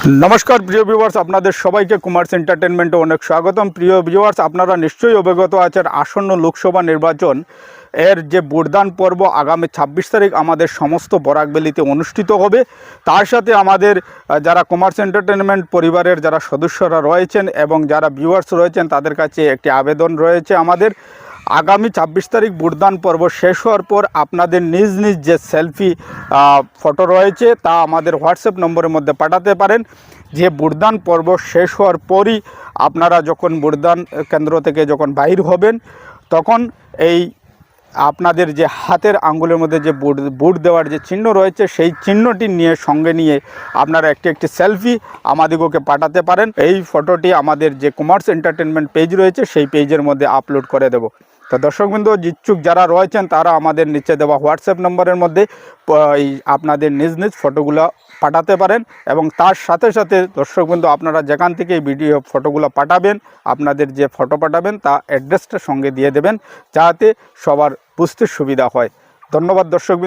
নমস্কার, প্রিয় ভিউয়ার্স আপনাদের সবাইকে কুমার্স এন্টারটেনমেন্টে অনেক স্বাগতম। প্রিয় ভিউয়ার্স আপনারা নিশ্চয়ই অবগত আছেন, আসন্ন লোকসভা নির্বাচন এর যে ভোটদান পর্ব আগামী ছাব্বিশ তারিখ আমাদের সমস্ত বরাকবেলিতে অনুষ্ঠিত হবে। তার সাথে আমাদের যারা কমার্স এন্টারটেনমেন্ট পরিবারের যারা সদস্যরা রয়েছেন এবং যারা ভিউয়ার্স রয়েছেন, তাদের কাছে একটি আবেদন রয়েছে আমাদের। আগামী ছাব্বিশ তারিখ ভোটদান পর্ব শেষ হওয়ার পর আপনাদের নিজ নিজ যে সেলফি ফটো রয়েছে তা আমাদের হোয়াটসঅ্যাপ নম্বরের মধ্যে পাঠাতে পারেন। যে ভোটদান পর্ব শেষ হওয়ার পরই আপনারা যখন ভোটদান কেন্দ্র থেকে যখন বাহির হবেন, তখন এই আপনাদের যে হাতের আঙ্গুলের মধ্যে যে বুট বুট দেওয়ার যে চিহ্ন রয়েছে, সেই চিহ্নটি নিয়ে সঙ্গে নিয়ে আপনারা একটি একটি সেলফি আমাদিগকে পাঠাতে পারেন। এই ফটোটি আমাদের যে কমার্স এন্টারটেনমেন্ট পেজ রয়েছে, সেই পেজের মধ্যে আপলোড করে দেব। তো দর্শকবৃন্দ ইচ্ছুক যারা রয়েছেন, তারা আমাদের নিচে দেওয়া হোয়াটসঅ্যাপ নম্বরের মধ্যে আপনাদের নিজ নিজ ফটোগুলো পাঠাতে পারেন এবং তার সাথে সাথে দর্শকবৃন্দ, আপনারা যেখান থেকে ভিডিও ফটোগুলো পাঠাবেন, আপনাদের যে ফটো পাঠাবেন, তা অ্যাড্রেসটা সঙ্গে দিয়ে দেবেন, যাতে সবার বুঝতে সুবিধা হয়। ধন্যবাদ দর্শক